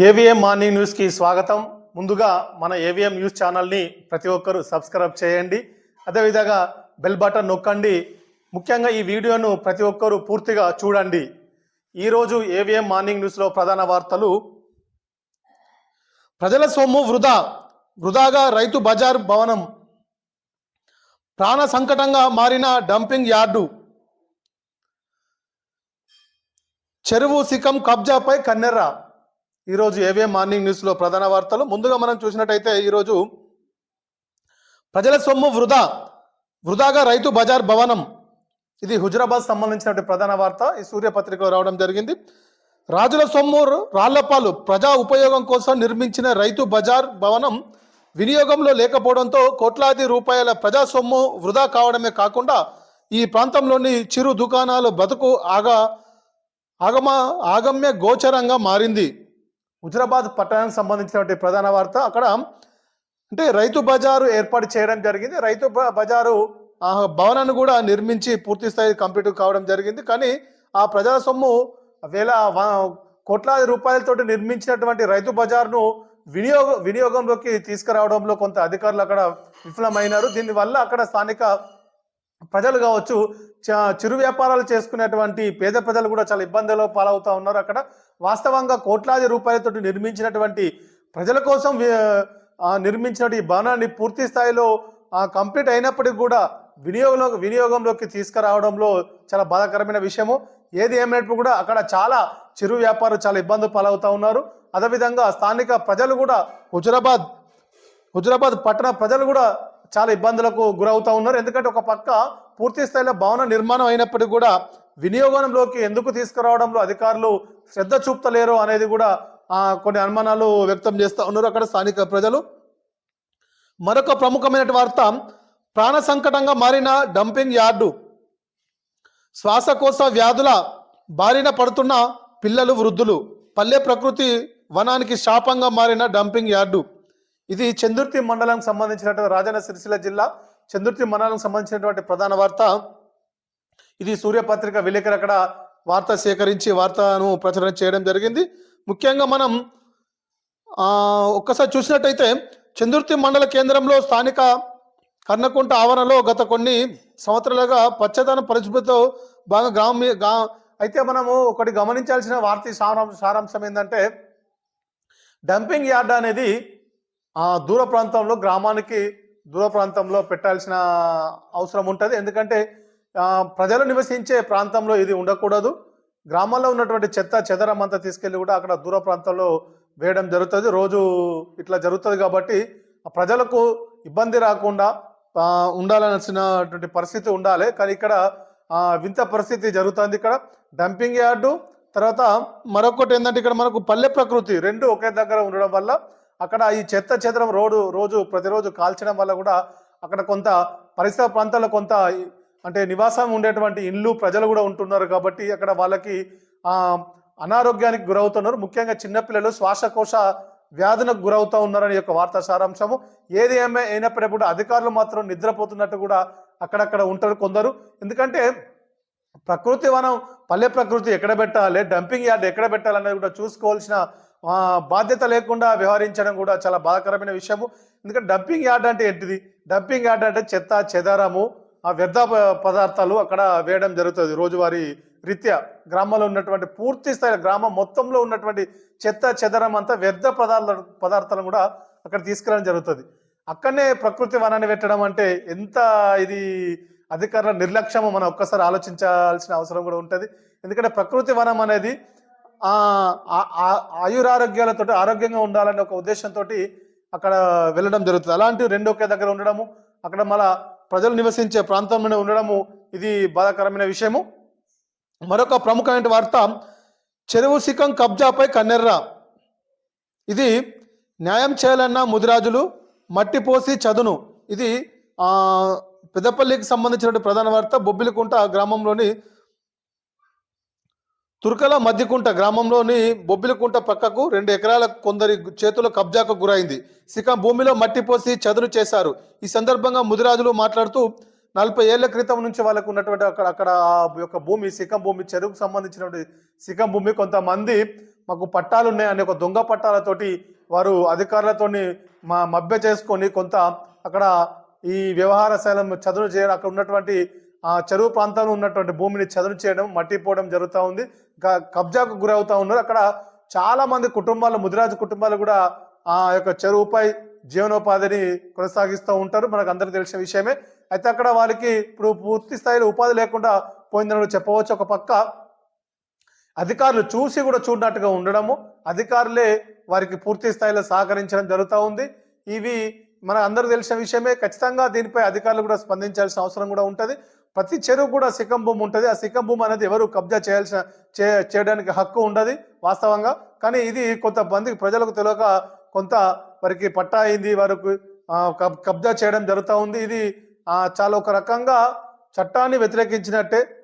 AVM morning న్యూస్కి స్వాగతం. ముందుగా మన ఏవిఎం న్యూస్ ఛానల్ని ప్రతి ఒక్కరూ సబ్స్క్రైబ్ చేయండి. అదేవిధంగా బెల్ బటన్ నొక్కండి. ముఖ్యంగా ఈ వీడియోను ప్రతి ఒక్కరూ పూర్తిగా చూడండి. ఈరోజు ఏవిఎం మార్నింగ్ న్యూస్లో ప్రధాన వార్తలు. ప్రజల సొమ్ము వృధా వృధాగా రైతు బజార్ భవనం. ప్రాణ సంకటంగా మారిన డంపింగ్ యార్డు. చెరువు సికం కబ్జాపై కన్నెర్ర. ఈరోజు ఏవే మార్నింగ్ న్యూస్లో ప్రధాన వార్తలు? ముందుగా మనం చూసినట్టయితే ఈరోజు ప్రజల సొమ్ము వృధా వృధాగా రైతు బజార్ భవనం. ఇది హుజరాబాద్ సంబంధించినటువంటి ప్రధాన వార్త. ఈ సూర్యపత్రికలో రావడం జరిగింది. రాజుల సొమ్ము రాళ్ళపాలు ప్రజా ఉపయోగం కోసం నిర్మించిన రైతు బజార్ భవనం వినియోగంలో లేకపోవడంతో కోట్లాది రూపాయల ప్రజా సొమ్ము వృధా కావడమే కాకుండా ఈ ప్రాంతంలోని చిరు దుకాణాలు బతుకు ఆగా ఆగమ ఆగమ్య గోచరంగా మారింది. హుజరాబాద్ పట్టణానికి సంబంధించినటువంటి ప్రధాన వార్త. అక్కడ అంటే రైతు బజారు ఏర్పాటు చేయడం జరిగింది. రైతు బజారు ఆ భవనాన్ని కూడా నిర్మించి పూర్తి స్థాయి కంప్లీట్ కావడం జరిగింది. కానీ ఆ ప్రజల సొమ్ము వేల కోట్లాది రూపాయలతోటి నిర్మించినటువంటి రైతు బజార్ను వినియోగ వినియోగంలోకి తీసుకురావడంలో కొంత అధికారులు అక్కడ విఫలమైనారు. దీనివల్ల అక్కడ స్థానిక ప్రజలు కావచ్చు చిరు వ్యాపారాలు చేసుకునేటువంటి పేద ప్రజలు కూడా చాలా ఇబ్బందుల్లో పాలవుతూ ఉన్నారు అక్కడ. వాస్తవంగా కోట్లాది రూపాయలతోటి నిర్మించినటువంటి ప్రజల కోసం నిర్మించిన నిర్మించినటువంటి ఈ భవనాన్ని పూర్తి స్థాయిలో కంప్లీట్ అయినప్పటికీ కూడా వినియోగంలో వినియోగంలోకి తీసుకురావడంలో చాలా బాధాకరమైన విషయము. ఏది ఏమైనప్పుడు కూడా అక్కడ చాలా చిరు వ్యాపారులు చాలా ఇబ్బందులు పాలవుతూ ఉన్నారు. అదేవిధంగా స్థానిక ప్రజలు కూడా హుజరాబాద్ హుజరాబాద్ పట్టణ ప్రజలు కూడా చాలా ఇబ్బందులకు గురవుతూ ఉన్నారు. ఎందుకంటే ఒక పక్క పూర్తి స్థాయిలో భవన నిర్మాణం అయినప్పటికీ కూడా వినియోగంలోకి ఎందుకు తీసుకురావడంలో అధికారులు శ్రద్ధ చూపుతలేరు అనేది కూడా కొన్ని అనుమానాలు వ్యక్తం చేస్తూ ఉన్నారు అక్కడ స్థానిక ప్రజలు. మరొక ప్రముఖమైన వార్త ప్రాణ సంకటంగా మారిన డంపింగ్ యార్డు. శ్వాసకోశ వ్యాధుల బారిన పడుతున్న పిల్లలు వృద్ధులు. పల్లె ప్రకృతి వనానికి శాపంగా మారిన డంపింగ్ యార్డు. ఇది చందుర్తి మండలానికి సంబంధించినటువంటి రాజన్న సిరిసిల్ల జిల్లా చందుర్తి మండలానికి సంబంధించినటువంటి ప్రధాన వార్త. ఇది సూర్యపత్రిక విలేకరు అక్కడ వార్త సేకరించి వార్తను ప్రచురణ చేయడం జరిగింది. ముఖ్యంగా మనం ఒక్కసారి చూసినట్టయితే చందుర్తి మండల కేంద్రంలో స్థానిక కర్ణకుంట ఆవరణలో గత కొన్ని సంవత్సరాలుగా పచ్చదన పరిస్థితితో బాగా గ్రామ గా అయితే మనము ఒకటి గమనించాల్సిన వార్త సారాంశం ఏంటంటే డంపింగ్ యార్డ్ అనేది ఆ దూర ప్రాంతంలో గ్రామానికి దూర ప్రాంతంలో పెట్టాల్సిన అవసరం ఉంటుంది. ఎందుకంటే ప్రజలు నివసించే ప్రాంతంలో ఇది ఉండకూడదు. గ్రామాల్లో ఉన్నటువంటి చెత్త చెదరం అంతా తీసుకెళ్ళి కూడా అక్కడ దూర ప్రాంతంలో వేయడం జరుగుతుంది. రోజు ఇట్లా జరుగుతుంది కాబట్టి ప్రజలకు ఇబ్బంది రాకుండా ఉండాలనసినటువంటి పరిస్థితి ఉండాలి. కానీ ఇక్కడ వింత పరిస్థితి జరుగుతుంది ఇక్కడ. డంపింగ్ యార్డు తర్వాత మరొకటి ఏంటంటే ఇక్కడ మనకు పల్లె ప్రకృతి రెండు ఒకే దగ్గర ఉండడం వల్ల అక్కడ ఈ చెత్త చెదరం రోడ్డు రోజు ప్రతిరోజు కాల్చడం వల్ల కూడా అక్కడ కొంత పరిసర ప్రాంతాల్లో కొంత అంటే నివాసం ఉండేటువంటి ఇండ్లు ప్రజలు కూడా ఉంటున్నారు కాబట్టి అక్కడ వాళ్ళకి అనారోగ్యానికి గురవుతున్నారు. ముఖ్యంగా చిన్నపిల్లలు శ్వాసకోశ వ్యాధులకు గురవుతూ ఉన్నారని యొక్క వార్తా సారాంశము. ఏది ఏమే అయినప్పటికీ కూడా అధికారులు మాత్రం నిద్రపోతున్నట్టు కూడా అక్కడక్కడ ఉంటారు కొందరు. ఎందుకంటే ప్రకృతి వనం పల్లె ప్రకృతి ఎక్కడ పెట్టాలి డంపింగ్ యార్డ్ ఎక్కడ పెట్టాలనేది కూడా చూసుకోవాల్సిన బాధ్యత లేకుండా వ్యవహరించడం కూడా చాలా బాధాకరమైన విషయము. ఎందుకంటే డంపింగ్ యార్డ్ అంటే ఏంటిది? డంపింగ్ యార్డ్ అంటే చెత్త చెదారము ఆ వ్యర్థ ప- పదార్థాలు అక్కడ వేయడం జరుగుతుంది రోజువారీ రీత్యా. గ్రామంలో ఉన్నటువంటి పూర్తి స్థాయి గ్రామం మొత్తంలో ఉన్నటువంటి చెత్త చెదరం అంతా వ్యర్థ పదార్థ పదార్థాలను కూడా అక్కడ తీసుకెళ్ళడం జరుగుతుంది. అక్కడనే ప్రకృతి వనాన్ని పెట్టడం అంటే ఎంత ఇది అధికారుల నిర్లక్ష్యము మనం ఒక్కసారి ఆలోచించాల్సిన అవసరం కూడా ఉంటుంది. ఎందుకంటే ప్రకృతి వనం అనేది ఆయురారోగ్యాలతో ఆరోగ్యంగా ఉండాలనే ఒక ఉద్దేశంతో అక్కడ వెళ్ళడం జరుగుతుంది. అలాంటి రెండు ఒకే దగ్గర ఉండడము అక్కడ మళ్ళా ప్రజలు నివసించే ప్రాంతంలోనే ఉండడము ఇది బాధాకరమైన విషయము. మరొక ప్రముఖమైన వార్త చెరువు సికం కబ్జాపై కన్నెర్ర. ఇది న్యాయం చేయాలన్న ముదిరాజులు మట్టి పోసి చదును. ఇది పెద్దపల్లికి సంబంధించినటువంటి ప్రధాన వార్త బొబ్బిలికుంట గ్రామంలోని తుర్కల మధ్యకుంట గ్రామంలోని బొబ్బిలికుంట పక్కకు రెండు ఎకరాల కొందరి చేతుల కబ్జాకు గురైంది. సికం భూమిలో మట్టి పోసి చదును చేశారు. ఈ సందర్భంగా ముదిరాజులు మాట్లాడుతూ నలభై ఏళ్ళ క్రితం నుంచి వాళ్ళకు ఉన్నటువంటి అక్కడ అక్కడ యొక్క భూమి సికం భూమి చెరువుకు సంబంధించినటువంటి సికం భూమి కొంతమంది మాకు పట్టాలు ఉన్నాయని ఒక దొంగ పట్టాలతోటి వారు అధికారులతోని మా మభ్య చేసుకొని కొంత అక్కడ ఈ వ్యవహార శైలం చదును చేయడం అక్కడ ఉన్నటువంటి ఆ చెరువు ప్రాంతంలో ఉన్నటువంటి భూమిని చదును చేయడం మట్టి పోవడం జరుగుతూ ఉంది. ఇంకా కబ్జాకు గురవుతూ ఉన్నారు. అక్కడ చాలా మంది కుటుంబాలు ముదిరాజు కుటుంబాలు కూడా ఆ యొక్క చెరువుపై జీవనోపాధిని కొనసాగిస్తూ ఉంటారు. మనకు అందరికీ తెలిసిన విషయమే. అయితే అక్కడ వాళ్ళకి ఇప్పుడు పూర్తి స్థాయిలో ఉపాధి లేకుండా పోయిందని కూడా చెప్పవచ్చు. ఒక పక్క అధికారులు చూసి కూడా చూడనట్టుగా ఉండడము అధికారులే వారికి పూర్తి స్థాయిలో సహకరించడం జరుగుతూ ఉంది. ఇవి మన అందరూ తెలిసిన విషయమే. ఖచ్చితంగా దీనిపై అధికారులు కూడా స్పందించాల్సిన అవసరం కూడా ఉంటుంది. ప్రతి చెరువు కూడా సికం భూమి ఉంటుంది. ఆ సికం భూమి అనేది ఎవరు కబ్జా చేయాల్సిన చే చేయడానికి హక్కు ఉండదు వాస్తవంగా. కానీ ఇది కొంతమంది ప్రజలకు తెలియక కొంత వారికి పట్టా అయింది వారికి కబ్- కబ్జా చేయడం జరుగుతూ ఉంది. ఇది చాలా ఒక రకంగా చట్టాన్ని వ్యతిరేకించినట్టే